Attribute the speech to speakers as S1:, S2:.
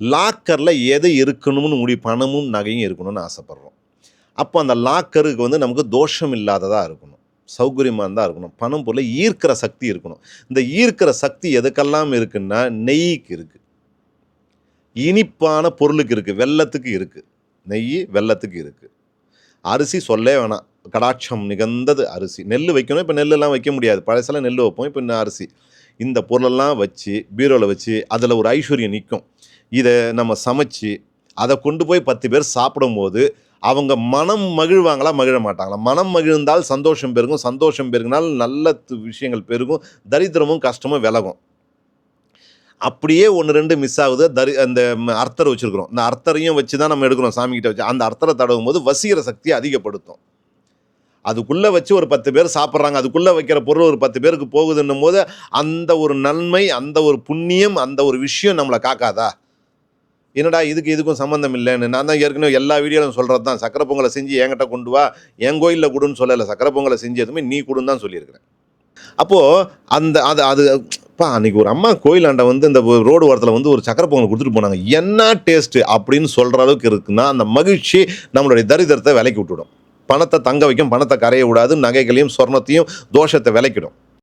S1: லாக்கரில் எது இருக்கணும்னு முடி பணமும் நகையும் இருக்கணும்னு ஆசைப்பட்றோம். அப்போ அந்த லாக்கருக்கு வந்து நமக்கு தோஷம் இல்லாததாக இருக்கணும். சௌகரியமாக இருந்தால் இருக்கணும். பணம் பொருளை ஈர்க்கிற சக்தி இருக்கணும். இந்த ஈர்க்கிற சக்தி எதுக்கெல்லாம் இருக்குன்னா நெய்க்கு இருக்குது இனிப்பான பொருளுக்கு இருக்குது வெள்ளத்துக்கு இருக்குது நெய் வெள்ளத்துக்கு இருக்குது அரிசி சொல்லே வேணாம். கடாட்சம் நிகழ்ந்தது அரிசி. நெல் வைக்கணும். இப்போ நெல்லெல்லாம் வைக்க முடியாது. பழசெல்லாம் நெல் வைப்போம். இப்போ இன்னும் அரிசி. இந்த பொருளெல்லாம் வச்சு பீரோவில் வச்சு அதில் ஒரு ஐஸ்வர்யம் நிற்கும். இதை நம்ம சமைச்சு அதை கொண்டு போய் பத்து பேர் சாப்பிடும்போது அவங்க மனம் மகிழ்வாங்களா மகிழ மாட்டாங்களா? மனம் மகிழ்ந்தால் சந்தோஷம் பெருகும் சந்தோஷம் பெருகினால் நல்ல து- விஷயங்கள் பெருகும் தரித்திரமும் கஷ்டமும் விலகும். அப்படியே ஒன்று ரெண்டு மிஸ் ஆகுது தரி அந்த அர்த்தரை வச்சுருக்குறோம். இந்த அர்த்தரையும் வச்சு தான் நம்ம எடுக்கிறோம் சாமிக்கிட்ட வச்சு. அந்த அர்த்தரை தடவும் போது வசீகர சக்தியை அதிகப்படுத்தும். அதுக்குள்ளே வச்சு ஒரு பத்து பேர் சாப்பிட்றாங்க. அதுக்குள்ளே வைக்கிற பொருள் ஒரு பத்து பேருக்கு போகுதுன்னும் போது அந்த ஒரு நன்மை அந்த ஒரு புண்ணியம் அந்த ஒரு விஷயம் நம்மளை காக்காதா? என்னடா இதுக்கு இதுக்கும் சம்மந்தம் இல்லைன்னு. நான் தான் ஏற்கனவே எல்லா வீடியோலும் சொல்கிறது தான் சக்கரை பொங்கலை செஞ்சு என்கிட்ட கொண்டு வா. என் கோயிலில் கொடுன்னு சொல்லலை. சக்கரை பொங்கலை செஞ்சு எதுவுமே நீ கொடுன்னு தான் சொல்லியிருக்கிறேன். அப்போது அந்த அது அது அப்பா அன்றைக்கி ஒரு அம்மா கோயிலாண்ட வந்து இந்த ரோடு ஓரத்தில் வந்து ஒரு சக்கரை பொங்கல் கொடுத்துட்டு போனாங்க. என்ன டேஸ்ட்டு? அப்படின்னு சொல்கிற அளவுக்கு இருக்குன்னா அந்த மகிழ்ச்சி நம்மளுடைய தரித்திரத்தை விலைக்கு விட்டுவிடும் பணத்தை தங்க வைக்கும் பணத்தை கரைய விடாது நகைகளையும் சொர்ணத்தையும் தோஷத்தை விளைக்கிடும்